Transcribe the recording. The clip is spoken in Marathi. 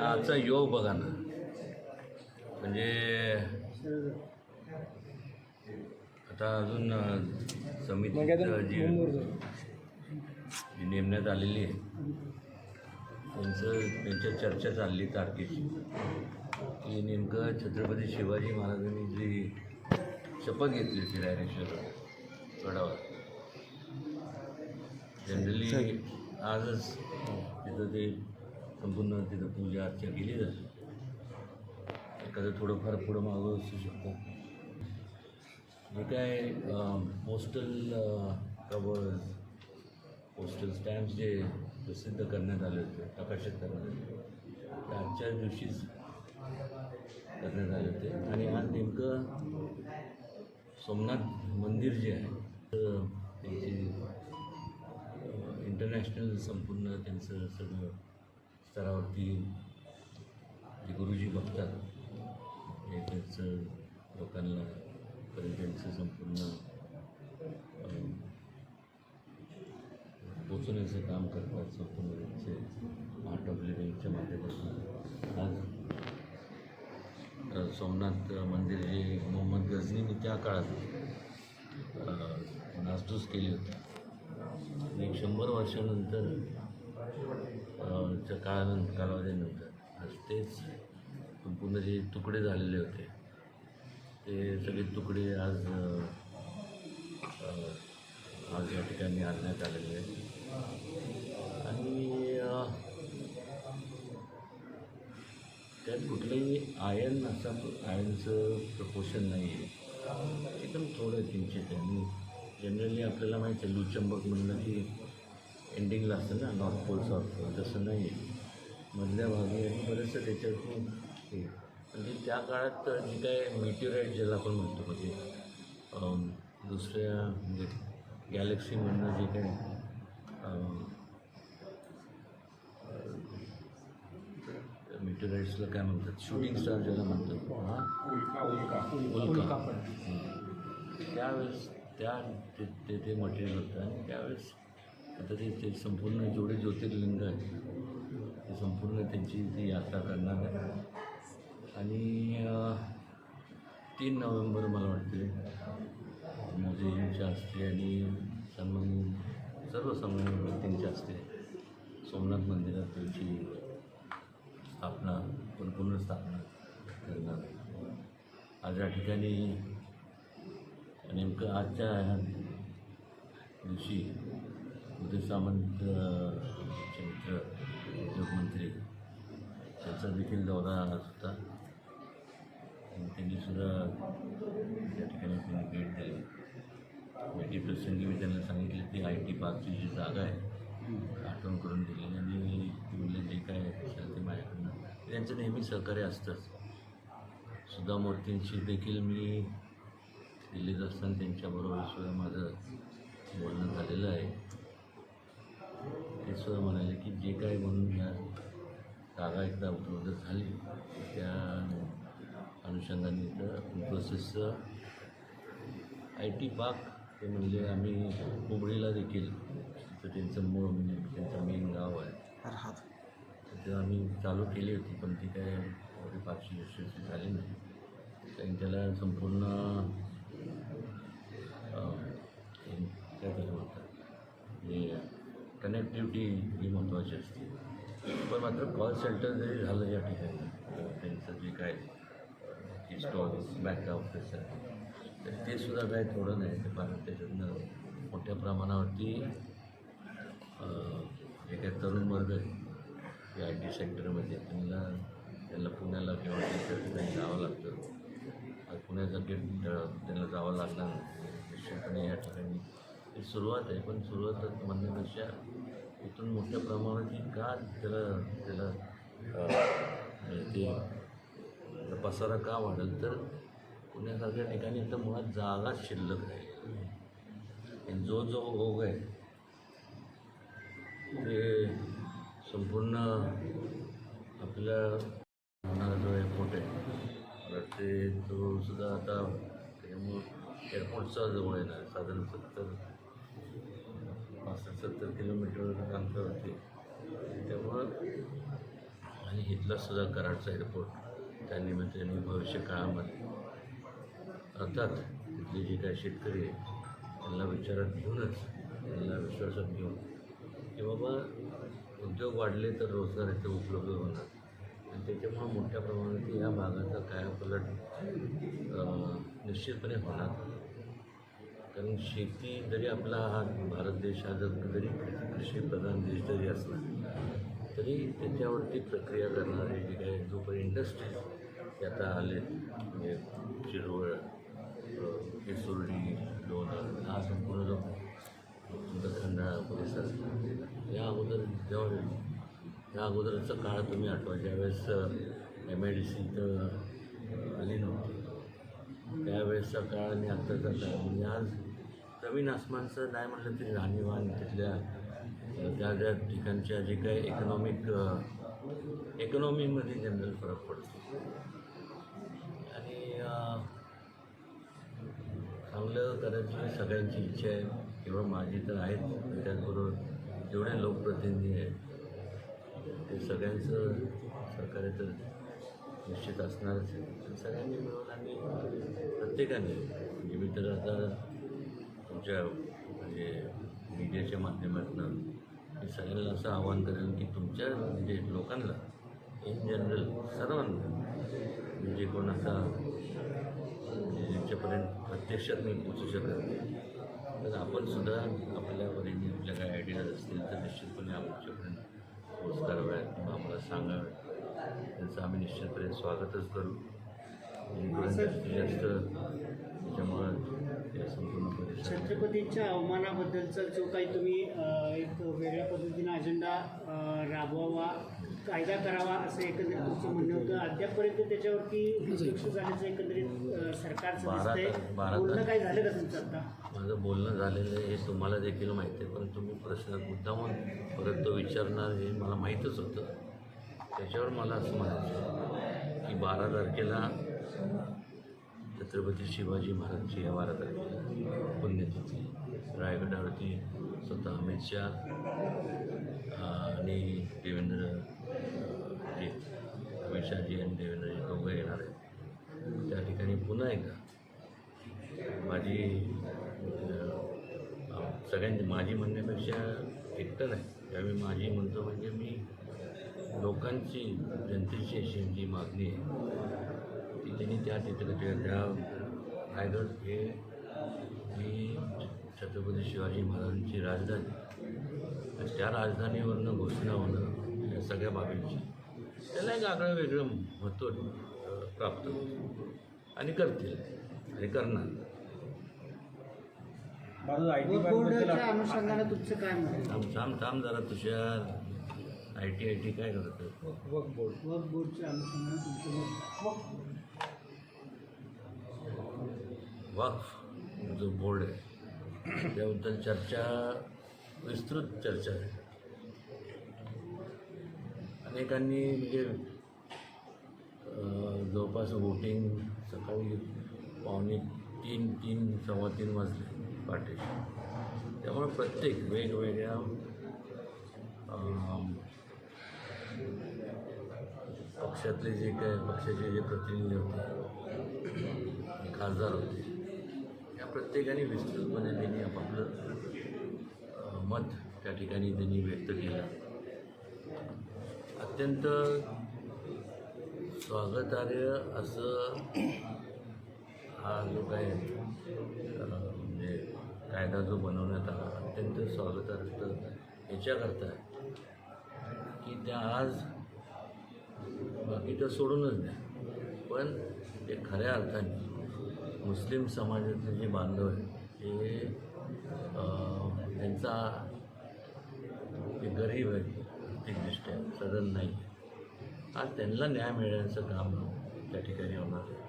आजचा योग बघा ना. म्हणजे आता अजून जी जी नेमण्यात आलेली आहे त्यांचं त्यांच्या चर्चा चालली तारखेची. की नेमकं छत्रपती शिवाजी महाराजांनी जी शपथ घेतली होती रायरेश्वर गडावर जनरली आजच तिथं ते संपूर्ण तिथं पूजा अर्चा केली जाते एखादं थोडंफार पुढं मागं असू शकतं. जे काय पोस्टल कवर्स पोस्टल स्टॅम्प्स जे प्रसिद्ध करण्यात आले होते प्रकाशित करण्यात आले ते आजच्या दिवशीच करण्यात आले होते. आणि आज नेमकं सोमनाथ मंदिर जे आहे तर त्यांची इंटरनॅशनल संपूर्ण त्यांचं सगळं स्तरावरती जे गुरुजी बघतात हे त्यांचं लोकांना पर्यटनचं संपूर्ण पोचवण्याचं काम करतात संपूर्ण त्यांचे आर्ट ऑफ लिव्हिंगच्या माध्यमातून. आज सोमनाथ मंदिर जे मोहम्मद गझनीने त्या काळात नासधूस केली होती. आणि एक शंभर वर्षानंतर च्या काळानंतर कालावधीनंतर. आज तेच संपूर्ण जे तुकडे झालेले होते ते सगळे तुकडे आज आज या ठिकाणी आणण्यात आलेले आहेत. आणि त्यात कुठलंही आयन असं आयनचं प्रपोशन नाही आहे एकदम थोडं किंचित आहे आणि जनरली आपल्याला माहिती आहे लुचंबक म्हणलं की एंडिंगला असतं ना नॉर्थ पोल साऊथ पोल तसं नाही आहे मधल्या भागी आणि बरंचसं त्याच्यातून हे. म्हणजे त्या काळात जी काय मिट्युराईट ज्याला आपण म्हणतो म्हणजे दुसऱ्या म्हणजे गॅलेक्सीमधनं जे काही अम, मिटराईट्सला काय म्हणतात? शूटिंग स्टार ज्याला म्हणतात. हा? उल्का. हं. त्यावेळेस त्या ते मटेरियल होतं आणि त्यावेळेस आता ते ते संपूर्ण जेवढे ज्योतिर्लिंग आहेत ते संपूर्ण त्यांची ती यात्रा करणार आहे. आणि तीन नोव्हेंबर मला वाटते मोदीजींच्या असते आणि सन्मान सर्व सन्मान व्यक्तींच्या असते. सोमनाथ मंदिरात त्यांची स्थापना पण स्थापना करणार आज या ठिकाणी नेमकं आजच्या दिवशी उदय सामंत मित्र उद्योगमंत्री. त्यांचा देखील दौरा आज होता. आणि त्यांनी सुद्धा त्या ठिकाणी त्यांनी भेट दिली भेटी प्रसंगी मी त्यांना सांगितले की आय टी पार्कची जी जागा आहे आठवण करून दिली. आणि म्हणले जे काय असेल ते माझ्याकडनं त्यांचं नेहमी सहकार्य असतंच सुधा मूर्तींशी देखील मी दिल्लीत असताना त्यांच्याबरोबर सुद्धा माझं बोलणं झालेलं आहे. ते सुद्धा म्हणाले की जे काय म्हणून या जागा एकदा उपलब्ध झाली त्या अनुषंगाने इथं इन्फोसिसचं आय टी पार्क ते म्हणले आम्ही हुबळीला देखील तिथं त्यांचं मूळ म्हणजे त्यांचं मेन गाव आहे. तिथं आम्ही चालू केली होती पण ती काय एवढी फारशी यशस्वी झाली नाही. कारण त्याला संपूर्ण अं, हे काय त्याला म्हणतात हे कनेक्टिव्हिटी ही महत्त्वाची असते. पण मात्र कॉल सेंटर जरी झालं या ठिकाणी त्यांचं जे काय स्टॉल्स बॅक ऑफिस आहे तर ते सुद्धा काय थोडं नाही. ते फार त्याच्यातनं मोठ्या प्रमाणावरती जे काही तरुण वर्ग आहे. ते आय टी सेक्टरमध्ये त्यांना त्यांना पुण्याला किंवा त्या ठिकाणी जावं लागतं. आज पुण्यासाठी त्यांना जावं लागणार नाही. निश्चितपणे या ठिकाणी ही सुरुवात आहे. पण सुरुवात म्हणण्यापेक्षा इथून मोठ्या प्रमाणात ही का त्याला त्याला ते पसारा का वाढेल तर पुण्यासारख्या ठिकाणी तर मुळात जागाच शिल्लक आहे आणि जो जो ओघ आहे ते संपूर्ण आपल्या होणारा जो एअरपोर्ट आहे तर ते तो सुद्धा आता त्याच्यामुळं एअरपोर्टचा जवळ येणार साधारण सत्तर पासष्ट सत्तर किलोमीटर अंतरावरती त्यामुळं आणि इथला सुद्धा कराडचा एअरपोर्ट त्या निमित्ताने भविष्य काळामध्ये. अर्थात तिथले जे काही शेतकरी आहेत त्यांना विचारात घेऊनच त्यांना विश्वासात घेऊन की बाबा उद्योग वाढले तर रोजगार इथे उपलब्ध होणार. आणि त्याच्यामुळं मोठ्या प्रमाणात या भागाचा कायापलट अं, निश्चितपणे होणार. कारण शेती जरी आपला हा भारत देश हा जर जरी कृषीप्रधान देश जरी असला तरी त्याच्यावरती प्रक्रिया करणारे जे काही जोपर्यंत इंडस्ट्रीज ते आता आले म्हणजे चिरवळ केसुर्डी लोणार हा संपूर्ण जो तुमचा खंडाळा परिसर या अगोदर जेव्हा या अगोदरचा काळ तुम्ही आठवा ज्यावेळेस एम आय डी सी आली नव्हती. त्यावेळेसचा काळ आणि आत्ताचा काळ म्हणजे आज जमीन आसमानचं नाही म्हटलं तरी राहणीवान तिथल्या त्या त्या ठिकाणच्या जे काही इकॉनॉमिक इकॉनॉमीमध्ये जनरल फरक पडतो. आणि चांगलं करायची सगळ्यांची इच्छा आहे केवळ माझी तर आहेच त्याचबरोबर जेवढे लोकप्रतिनिधी आहेत ते सगळ्यांचं सरकार तर निश्चित असणारच सगळ्यांनी मिळून आणि प्रत्येकाने म्हणजे मी तर आता तुमच्या म्हणजे मीडियाच्या माध्यमातून मी सगळ्यांना असं आवाहन करेन की तुमच्या म्हणजे लोकांना इन जनरल सर्वांना म्हणजे कोण आता म्हणजे, ज्यांच्यापर्यंत प्रत्यक्षात मी पोचू शकत नाही तर आपण सुद्धा आपल्या परीने आपल्या काही आयडियाज असतील तर निश्चितपणे आमच्यापर्यंत पोच कराव्यात किंवा आम्हाला सांगाव्यात त्यांचं आम्ही निश्चितपणे स्वागतच करू. या संपूर्ण परिसरात छत्रपतींच्या अवमानाबद्दलचा जो काही तुम्ही एक वेगळ्या पद्धतीनं अजेंडा राबवावा कायदा करावा असं एकंदरीत तुमचं म्हणणं होतं. अद्यापपर्यंत त्याच्यावरती दुर्लक्ष झाल्याचं एकंदरीत सरकारचं दिसतंय. बारा बोलणं. काय झालं का तुमचं आता? माझं बोलणं झालेलं आहे हे तुम्हाला देखील माहिती आहे पण तुम्ही प्रश्न मुद्दामून परत तो विचारणार हे मला माहीतच होतं. त्याच्यावर मला असं म्हणायचं की बारा तारखेला छत्रपती शिवाजी महाराजची या बारा तारखेला पुण्यतिथी. रायगडावरती स्वतः अमित शहा आणि देवेंद्र जी अमित शहाजी आणि देवेंद्रजी दोघं येणार आहेत. त्या ठिकाणी पुन्हा एकदा माझी सगळ्यांची माझी म्हणण्यापेक्षा एकटं नाही. त्यावेळी माझी म्हणतो म्हणजे मी लोकांची जनतेची अशी जी मागणी आहे ती त्यांनी त्या तिथे त्या रायगड हे ही छत्रपती शिवाजी महाराजांची राजधानी आणि त्या राजधानीवरनं घोषणा होणं या सगळ्या बाबींची त्याला एक आगळं वेगळं महत्त्व प्राप्त होतं आणि करतील आणि करणार अनुषंगानं तुमचं काय? थांब थांब थांब जरा Tushar I T I T काय करतं वर्क बोर्ड वर्क बोर्डच्या अनुषंगाने तुमचं वक्फ. जो बोर्ड आहे त्याबद्दल चर्चा विस्तृत चर्चा आहे. अनेकांनी म्हणजे जवळपास वोटिंग सकाळी पावणे तीन तीन सव्वा तीन वाजले पहाटे त्यामुळे प्रत्येक वेगवेगळ्या पक्षातले जे काय पक्षाचे जे प्रतिनिधी होते खासदार होते या प्रत्येकाने विस्तृतपणे त्यांनी आपापलं मत त्या ठिकाणी त्यांनी व्यक्त केलं. अत्यंत स्वागतार्ह असं हा जो काय म्हणजे कायदा जो बनवण्यात आला अत्यंत स्वागतार्ह याच्याकरता आहे. की त्या आज बाकी तर सोडूनच द्या. पण ते खऱ्या अर्थाने मुस्लिम समाजातले जे बांधव आहेत ते त्यांचा ते गरीब आहे आर्थिकदृष्ट्या सदन नाही. आज त्यांना न्याय मिळण्याचं काम त्या ठिकाणी होणार आहे.